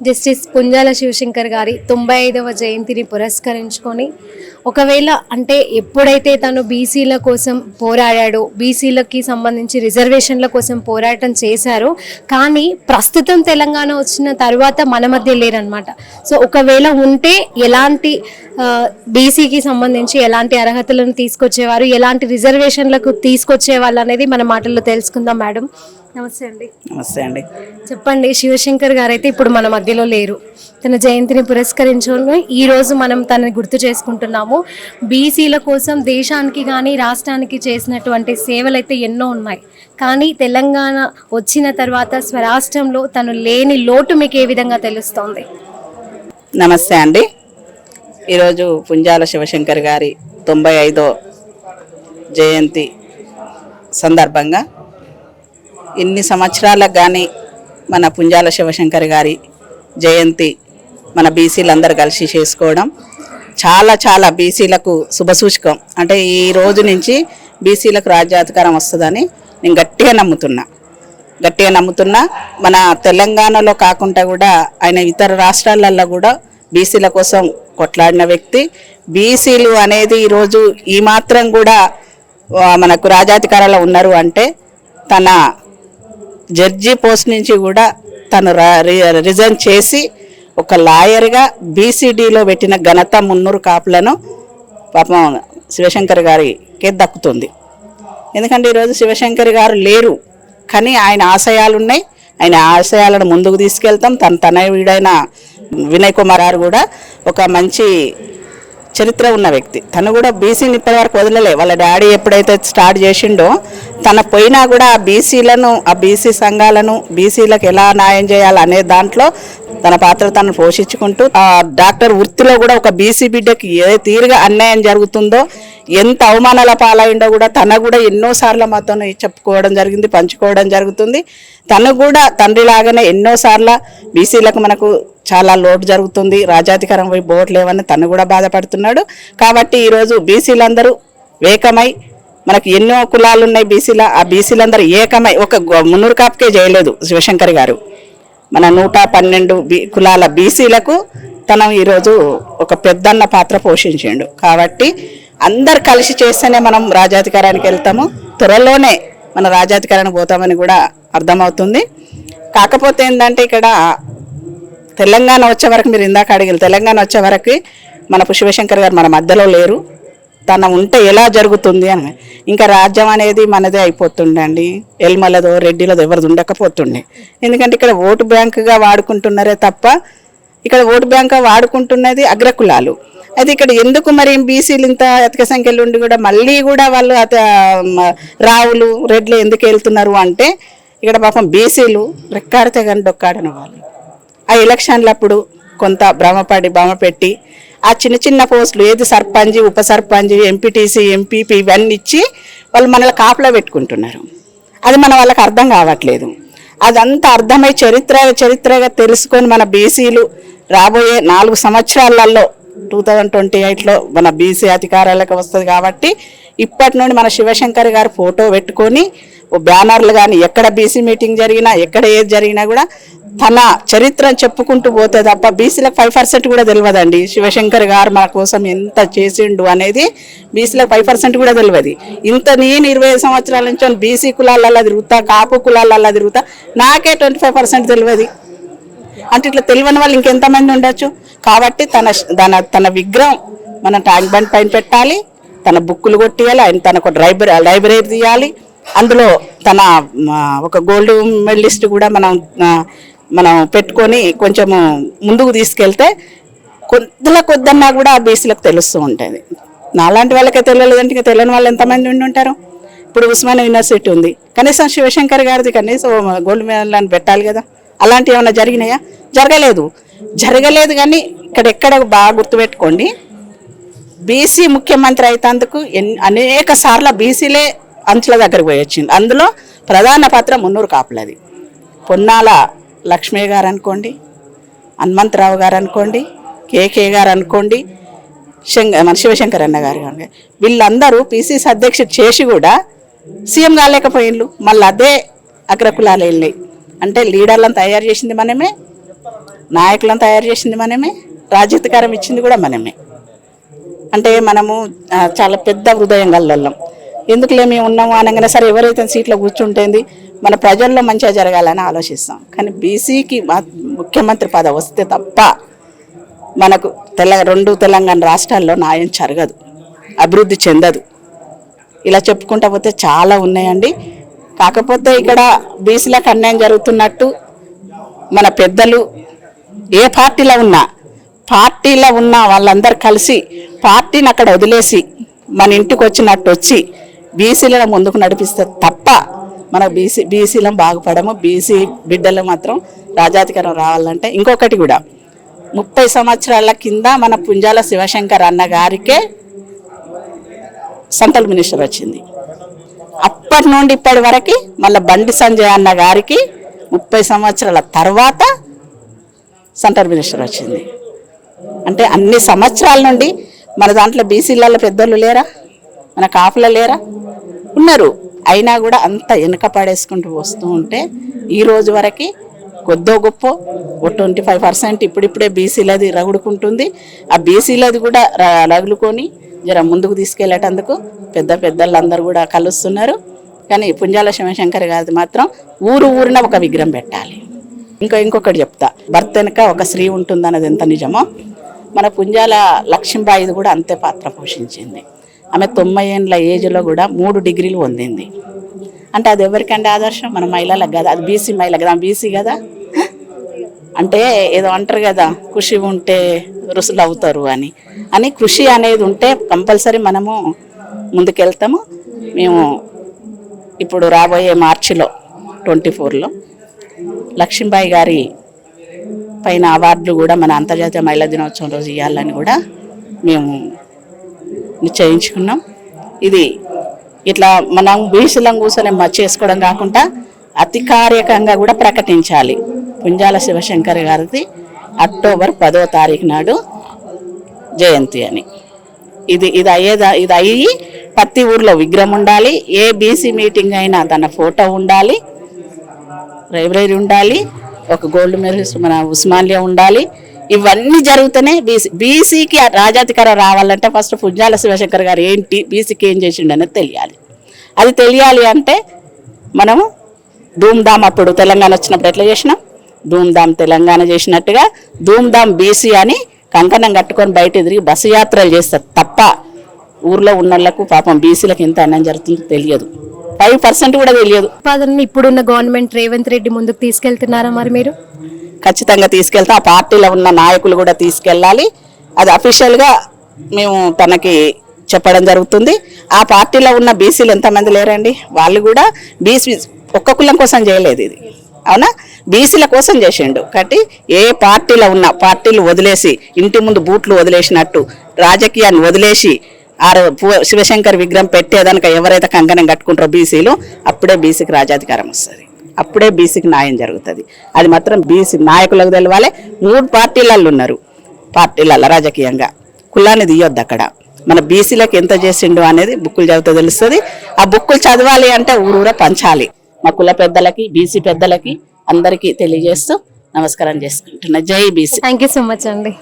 Justice Punjala Shivshankar గారి తొంభై ఐదవ జయంతిని పురస్కరించుకొని ఒకవేళ అంటే ఎప్పుడైతే తను బీసీల కోసం పోరాడాడో బీసీలకి సంబంధించి రిజర్వేషన్ల కోసం పోరాటం చేశారో కానీ ప్రస్తుతం తెలంగాణ వచ్చిన తర్వాత మన మధ్య లేరనమాట సో ఒకవేళ ఉంటే ఎలాంటి బీసీకి సంబంధించి ఎలాంటి అర్హతలను తీసుకొచ్చేవారు ఎలాంటి రిజర్వేషన్లకు తీసుకొచ్చేవాళ్ళు అనేది మన మాటల్లో తెలుసుకుందాం మేడం. నమస్తే అండి. నమస్తే అండి. చెప్పండి శివశంకర్ గారు అయితే ఇప్పుడు మన మధ్యలో లేరు. తన జయంతిని పురస్కరించుకొని ఈ రోజు మనం తనని గుర్తు చేసుకుంటున్నాము. బీసీల కోసం దేశానికి కానీ రాష్ట్రానికి చేసినటువంటి సేవలు అయితే ఎన్నో ఉన్నాయి. కానీ తెలంగాణ వచ్చిన తర్వాత స్వరాష్ట్రంలో తను లేని లోటు మీకు ఏ విధంగా తెలుస్తోంది? నమస్తే అండి. ఈరోజు పుంజాల శివశంకర్ గారి తొంభై ఐదో జయంతి సందర్భంగా ఇన్ని సంవత్సరాలకు కానీ మన పుంజాల శివశంకర్ గారి జయంతి మన బీసీలందరూ కలిసి చేసుకోవడం చాలా చాలా బీసీలకు శుభసూచకం అంటే ఈ రోజు నుంచి బీసీలకు రాజ్యాధికారం వస్తుందని నేను గట్టిగా నమ్ముతున్నా. గట్టిగా నమ్ముతున్నా. మన తెలంగాణలో కాకుండా కూడా ఆయన ఇతర రాష్ట్రాలలో కూడా బీసీల కోసం కొట్లాడిన వ్యక్తి. బీసీలు అనేది ఈరోజు ఈ మాత్రం కూడా మనకు రాజాధికారాలు ఉన్నారు అంటే తన జడ్జి పోస్ట్ నుంచి కూడా తను రి- రిజైన్ చేసి ఒక లాయర్గా బీసీడీలో పెట్టిన ఘనత మున్నూరు కాపులను పాపం శివశంకర్ గారికి దక్కుతుంది. ఎందుకంటే ఈరోజు శివశంకర్ గారు లేరు. కానీ ఆయన ఆశయాలు ఉన్నాయి. ఆయన ఆశయాలను ముందుకు తీసుకెళ్తాం. తన తనయుడైన వినయ్ కుమార్ గారు కూడా ఒక మంచి చరిత్ర ఉన్న వ్యక్తి. తను కూడా బీసీని ఇప్పటివరకు వదలలే. వాళ్ళ డాడీ ఎప్పుడైతే స్టార్ట్ చేసిండో తన పోయినా కూడా ఆ బీసీలను ఆ బీసీ సంఘాలను బీసీలకు ఎలా న్యాయం చేయాలనే దాంట్లో తన పాత్ర తను పోషించుకుంటూ ఆ డాక్టర్ వృత్తిలో కూడా ఒక బీసీ బిడ్డకి ఏ తీరుగా అన్యాయం జరుగుతుందో ఎంత అవమానాల పాలైండో కూడా తన కూడా ఎన్నోసార్లు మాతో చెప్పుకోవడం జరిగింది పంచుకోవడం జరుగుతుంది. తను కూడా తండ్రి లాగానే ఎన్నోసార్లు బీసీలకు మనకు చాలా లోటు జరుగుతుంది రాజాధికారం పోయి బోట్ లేవని తను కూడా బాధపడుతున్నాడు. కాబట్టి ఈరోజు బీసీలందరూ ఏకమై మనకు ఎన్నో కులాలు ఉన్నాయి బీసీల ఆ బీసీలందరూ ఏకమై ఒక గొ- మున్నూరు కాపుకే చేయలేదు శివశంకర్ గారు. మన నూట పన్నెండు బీ కులాల బీసీలకు తను ఈరోజు ఒక పెద్దన్న పాత్ర పోషించిండు. కాబట్టి అందరు కలిసి చేస్తేనే మనం రాజాధికారానికి వెళ్తాము. త్వరలోనే మన రాజాధికారానికి పోతామని కూడా అర్థమవుతుంది. కాకపోతే ఏంటంటే ఇక్కడ తెలంగాణ వచ్చే వరకు మీరు ఇందాక అడిగారు తెలంగాణ వచ్చే వరకు మన పుష్పశంకర్ గారు మన మధ్యలో లేరు. తన ఉంటే ఎలా జరుగుతుంది అని. ఇంకా రాజ్యం అనేది మనదే అయిపోతుండండి. ఎల్మలదో రెడ్డిలదో ఎవరిది ఉండకపోతుండే. ఎందుకంటే ఇక్కడ ఓటు బ్యాంకుగా వాడుకుంటున్నారే తప్ప ఇక్కడ ఓటు బ్యాంక్ వాడుకుంటున్నది అగ్రకులాలు. అది ఇక్కడ ఎందుకు మరి బీసీలు ఇంత అధిక సంఖ్యలో ఉండి కూడా మళ్ళీ కూడా వాళ్ళు అత రావులు రెడ్లు ఎందుకు వెళ్తున్నారు అంటే ఇక్కడ పాపం బీసీలు రెక్కాడితే కానీ డొక్కాడని వాళ్ళు. ఆ ఎలక్షన్లప్పుడు కొంత భ్రమపడి భ్రమ పెట్టి ఆ చిన్న చిన్న పోస్టులు ఏది సర్పంచ్ ఉప సర్పంచ్ ఎంపీటీసీ ఎంపీపీ ఇవన్నీ ఇచ్చి వాళ్ళు మనల్ని కాపలా పెట్టుకుంటున్నారు. అది మన వాళ్ళకి అర్థం కావట్లేదు. అదంతా అర్థమై చరిత్ర చరిత్రగా తెలుసుకొని మన బీసీలు రాబోయే నాలుగు సంవత్సరాలలో టూ థౌజండ్ ట్వంటీ ఎయిట్లో మన బీసీ అధికారాలకు వస్తుంది కాబట్టి ఇప్పటి నుండి మన శివశంకర్ గారు ఫోటో పెట్టుకొని ఓ బ్యానర్లు కానీ ఎక్కడ బీసీ మీటింగ్ జరిగినా ఎక్కడ ఏది జరిగినా కూడా తన చరిత్రను చెప్పుకుంటూ పోతే తప్ప బీసీలకు ఫైవ్ పర్సెంట్ కూడా తెలియదండి. శివశంకర్ గారు మన కోసం ఎంత చేసిండు అనేది బీసీలకు ఫైవ్ పర్సెంట్ కూడా తెలియదు. ఇంత నేను ఇరవై ఐదు సంవత్సరాల నుంచి బీసీ కులాలల్లో తిరుగుతా కాపు కులాలల్లో తిరుగుతా నాకే ట్వంటీ ఫైవ్ పర్సెంట్ తెలియదు. అంటే ఇట్లా తెలియని వాళ్ళు ఇంకెంతమంది ఉండొచ్చు? కాబట్టి తన తన తన విగ్రహం మన ట్యాంక్ బండ్ పైన పెట్టాలి. తన బుక్కులు కొట్టియాలి ఆయన తనకు లైబ్రరీ లైబ్రరీ తీయాలి. అందులో తన ఒక గోల్డ్ మెడలిస్ట్ కూడా మనం మనం పెట్టుకొని కొంచెము ముందుకు తీసుకెళ్తే కొద్దిల కొద్దన్నా కూడా ఆ బీసీలకు తెలుస్తూ ఉంటుంది. నాలాంటి వాళ్ళకే తెలియలేదంటే ఇంకా తెలియని వాళ్ళు ఎంతమంది ఉండి ఉంటారు? ఇప్పుడు ఉస్మాన్ యూనివర్సిటీ ఉంది. కనీసం శివశంకర్ గారిది కనీసం గోల్డ్ మెడల్ అని పెట్టాలి కదా. అలాంటివి ఏమైనా జరిగినాయా? జరగలేదు. జరగలేదు కానీ ఇక్కడ ఎక్కడ బాగా గుర్తుపెట్టుకోండి. బీసీ ముఖ్యమంత్రి అయితందుకు అనేక సార్లు బీసీలే అంచుల దగ్గరికి పోయి వచ్చింది. అందులో ప్రధాన పాత్ర మున్నూరు కాపులది. పొన్నాల లక్ష్మీ గారు అనుకోండి హనుమంతరావు గారు అనుకోండి కేకే గారు అనుకోండి శంక మన శివశంకర్ అన్న గారు వీళ్ళందరూ పీసీసీ అధ్యక్షుడు చేసి కూడా సీఎం కాలేకపోయిండ్లు. మళ్ళీ అదే అగ్రకులాలు వెళ్ళినాయి. అంటే లీడర్లను తయారు చేసింది మనమే నాయకులను తయారు చేసింది మనమే రాజ్యాధికారం ఇచ్చింది కూడా మనమే. అంటే మనము చాలా పెద్ద హృదయం గల్లోళ్ళం ఎందుకులే మేము ఉన్నాము అనగానే సరే ఎవరైతే సీట్లో కూర్చుంటేంది మన ప్రజల్లో మంచిగా జరగాలని ఆలోచిస్తాం. కానీ బీసీకి ముఖ్యమంత్రి పదవి వస్తే తప్ప మనకు తెల రెండు తెలంగాణ రాష్ట్రాల్లో న్యాయం జరగదు. అభివృద్ధి చెందదు. ఇలా చెప్పుకుంటా పోతే చాలా ఉన్నాయండి. కాకపోతే ఇక్కడ బీసీలకు అన్యాయం జరుగుతున్నట్టు మన పెద్దలు ఏ పార్టీలో ఉన్నా పార్టీలో ఉన్న వాళ్ళందరూ కలిసి పార్టీని అక్కడ వదిలేసి మన ఇంటికి వచ్చినట్టు వచ్చి బీసీలను ముందుకు నడిపిస్తే తప్ప మన బీసీ బీసీలం బాగుపడము బీసీ బిడ్డలు మాత్రం రాజాధికారం రావాలంటే ఇంకొకటి కూడా ముప్పై సంవత్సరాల కింద మన పుంజాల శివశంకర్ అన్న గారికే సంతల్ మినిస్టర్ వచ్చింది. అప్పటి నుండి ఇప్పటి వరకు మళ్ళీ బండి సంజయ్ అన్న గారికి ముప్పై సంవత్సరాల తర్వాత సంటర్ మినిస్టర్ వచ్చింది. అంటే అన్ని సంవత్సరాల నుండి మన దాంట్లో బీసీలలో పెద్దలు లేరా? మన కాపుల లేరా? ఉన్నారు. అయినా కూడా అంత వెనుక పడేసుకుంటూ వస్తూ ఉంటే ఈ రోజు వరకు కొద్దో గొప్ప ఓ ట్వంటీ ఫైవ్ పర్సెంట్ ఇప్పుడిప్పుడే బీసీలది రగుడుకుంటుంది. ఆ బీసీలది కూడా రగులుకొని జర ముందుకు తీసుకెళ్ళేటందుకు పెద్ద పెద్దలందరూ కూడా కలుస్తున్నారు. కానీ పుంజాల శివశంకర్ గారిది మాత్రం ఊరు ఊరిన ఒక విగ్రహం పెట్టాలి. ఇంకా ఇంకొకటి చెప్తా. భర్త వెనుక ఒక స్త్రీ ఉంటుందన్నది ఎంత నిజమో? మన పుంజాల లక్ష్మీబాయిది కూడా అంతే పాత్ర పోషించింది. ఆమె తొంభై ఏండ్ల ఏజ్లో కూడా మూడు డిగ్రీలు పొందింది. అంటే అది ఎవరికంటే ఆదర్శం? మన మహిళలకు కదా. అది బీసీ మహిళ కదా. బీసీ కదా? అంటే ఏదో అంటారు కదా కృషి ఉంటే రుసులు అవుతారు అని. అని కృషి అనేది ఉంటే కంపల్సరీ మనము ముందుకెళ్తాము. మేము ఇప్పుడు రాబోయే మార్చిలో ట్వంటీ ఫోర్లో లక్ష్మీబాయి గారి పైన అవార్డులు కూడా మన అంతర్జాతీయ మహిళా దినోత్సవం రోజు ఇవ్వాలని కూడా మేము నిశ్చయించుకున్నాం. ఇది ఇట్లా మనం బీసీలం కూర్చొని చేసుకోవడం కాకుండా అతికారికంగా కూడా ప్రకటించాలి. పుంజాల శివశంకర్ గారిది అక్టోబర్ పదో తారీఖు నాడు జయంతి అని. ఇది ఇది అయ్యేదా ఇది అయ్యి ప్రతి ఊర్లో విగ్రహం ఉండాలి ఏ బీసీ మీటింగ్ అయినా తన ఫోటో ఉండాలి లైబ్రరీ ఉండాలి ఒక గోల్డ్ మెడలిస్ట్ మన ఉస్మానియా ఉండాలి. ఇవన్నీ జరుగుతూనే బీసీ బీసీకి రాజాధికారం రావాలంటే ఫస్ట్ పుంజాల శివశంకర్ గారు ఏంటి బీసీకి ఏం చేసిండు అనేది తెలియాలి. అది తెలియాలి అంటే మనము ధూమ్ధామ్ అప్పుడు తెలంగాణ వచ్చినప్పుడు ఎట్లా చేసినాం? ధూమ్ధామ్ తెలంగాణ చేసినట్టుగా ధూమ్ధామ్ బీసీ అని కంకణం కట్టుకొని బయట తిరిగి బస్సు యాత్రలు చేస్తారు తప్ప ఊర్లో ఉన్న వాళ్ళకు పాపం బీసీలకు ఎంత అన్నం జరుగుతుందో తెలియదు. ఫైవ్ పర్సెంట్ కూడా తెలియదు. ఇప్పుడున్న గవర్నమెంట్ రేవంత్ రెడ్డి ముందుకు తీసుకెళ్తున్నారా మరి మీరు? ఖచ్చితంగా తీసుకెళ్తాం. ఆ పార్టీలో ఉన్న నాయకులు కూడా తీసుకెళ్ళాలి. అది అఫీషియల్గా మేము తనకి చెప్పడం జరుగుతుంది. ఆ పార్టీలో ఉన్న బీసీలు ఎంతమంది లేరండి? వాళ్ళు కూడా బీసీ ఒక్క కులం కోసం చేయలేదు ఇది. అవునా? బీసీల కోసం చేసిండు. కాబట్టి ఏ పార్టీలో ఉన్న పార్టీలు వదిలేసి ఇంటి ముందు బూట్లు వదిలేసినట్టు రాజకీయాన్ని వదిలేసి ఆ శివశంకర్ విగ్రహం పెట్టేదానిక ఎవరైతే కంకణం కట్టుకుంటారో బీసీలు అప్పుడే బీసీకి రాజాధికారం వస్తుంది. అప్పుడే బీసీకి న్యాయం జరుగుతుంది. అది మాత్రం బీసీ నాయకులకు తెలవాలి మూడు పార్టీలలో ఉన్నారు. పార్టీలలో రాజకీయంగా. కులాన్ని తీయొద్దు అక్కడ. మన బీసీలకు ఎంత చేసిండు అనేది బుక్కులు చదివితే తెలుస్తుంది. ఆ బుక్కులు చదవాలి అంటే ఊరూర పంచాలి. మా కుల పెద్దలకి బీసీ పెద్దలకి అందరికీ తెలియజేస్తూ నమస్కారం చేసుకుంటున్నా. జై BC. Thank you so much అండి.